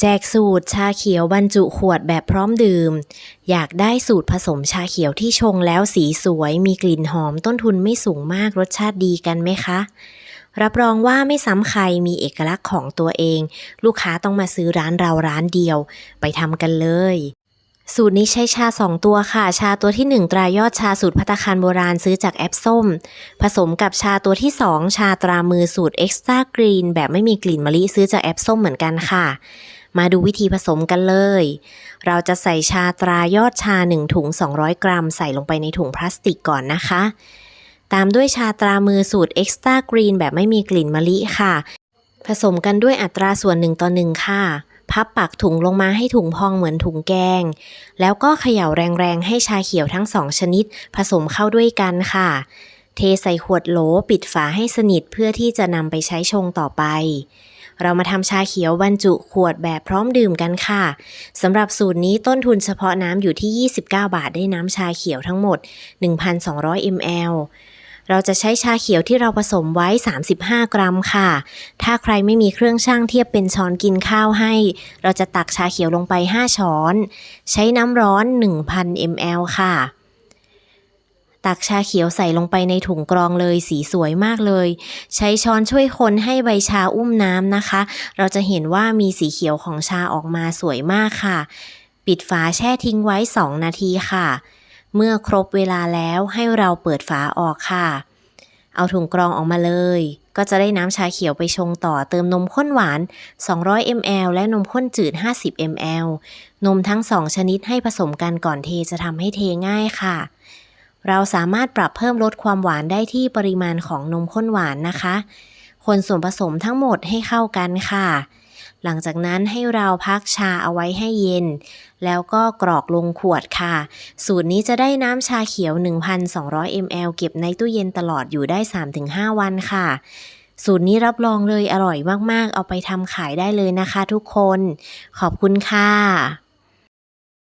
แจกสูตรชาเขียวบรรจุขวดแบบพร้อมดื่ม อยากได้สูตรผสมชาเขียวที่ชงแล้วสีสวย มีกลิ่นหอมต้นทุนไม่สูงมากรสชาติดีกันไหมคะ รับรองว่าไม่ซ้ำใครมีเอกลักษณ์ของตัวเอง ลูกค้าต้องมาซื้อร้านเราร้านเดียว ไปทำกันเลย สูตรนี้ใช้ชา 2 ตัวค่ะ ชาตัวที่ 1 ตรายอดชาสูตรพัตคารโบราณซื้อจากแอปส้ม ผสมกับชาตัวที่ 2 ชาตรามือสูตร Extra Green แบบไม่มีกลิ่นมะลิซื้อจากแอปส้มเหมือนกันค่ะ มาดูวิธีผสมกันเลย เราจะใส่ชาตรายอดชา 1 ถุง 200 กรัม ใส่ลงไปในถุงพลาสติกก่อนนะคะ ตามด้วยชาตรามือสูตร Extra Green แบบไม่มีกลิ่นมะลิค่ะ ผสมกันด้วยอัตราส่วน1ต่อ1ค่ะ พับปากถุงลงมาให้ถุงพองเหมือนถุงแกง แล้วก็เขย่าแรงๆ ให้ชาเขียวทั้งสองชนิด ผสมเข้าด้วยกันค่ะ เทใส่ขวดโหลปิดฝาให้สนิทเพื่อที่จะนำไปใช้ชงต่อไป เรามาทำชาเขียวบรรจุขวดแบบพร้อมดื่มกันค่ะสำหรับสูตรนี้ต้นทุนเฉพาะน้ำอยู่ที่ 29 บาทได้น้ำชาเขียวทั้งหมด 1,200 ml เราจะใช้ชาเขียวที่เราผสมไว้ 35 กรัมค่ะ ถ้าใครไม่มีเครื่องช่างเทียบเป็นช้อนกินข้าวให้ เราจะตักชาเขียวลงไป 5 ช้อน ใช้น้ำร้อน 1,000 ml ค่ะ ตักชาเขียวใส่ลงไปในถุงกรองเลย สีสวยมากเลย ใช้ช้อนช่วยคนให้ใบชาอุ้มน้ำนะคะ เราจะเห็นว่ามีสีเขียวของชาออกมาสวยมากค่ะ ปิดฝาแช่ทิ้งไว้ 2 นาทีค่ะ เมื่อครบเวลาแล้วให้เราเปิดฝาออกค่ะ เอาถุงกรองออกมาเลย ก็จะได้น้ำชาเขียวไปชงต่อเติมนมข้นหวาน 200 ml และนมข้นจืด 50 ml นมทั้ง2ชนิดให้ผสมกันก่อนเทจะทำให้เทง่ายค่ะ เราสามารถปรับเพิ่มลดความหวานได้ที่ปริมาณของนมข้นหวานนะคะ คนส่วนผสมทั้งหมดให้เข้ากันค่ะ หลังจากนั้นให้เราพักชาเอาไว้ให้เย็น แล้วก็กรอกลงขวดค่ะ สูตรนี้จะได้น้ำชาเขียว 1,200 ml เก็บในตู้เย็นตลอดอยู่ได้ 3-5 วันค่ะสูตรนี้รับรองเลยอร่อยมาก ๆ เอาไปทำขายได้เลยนะคะทุกคน ขอบคุณค่ะ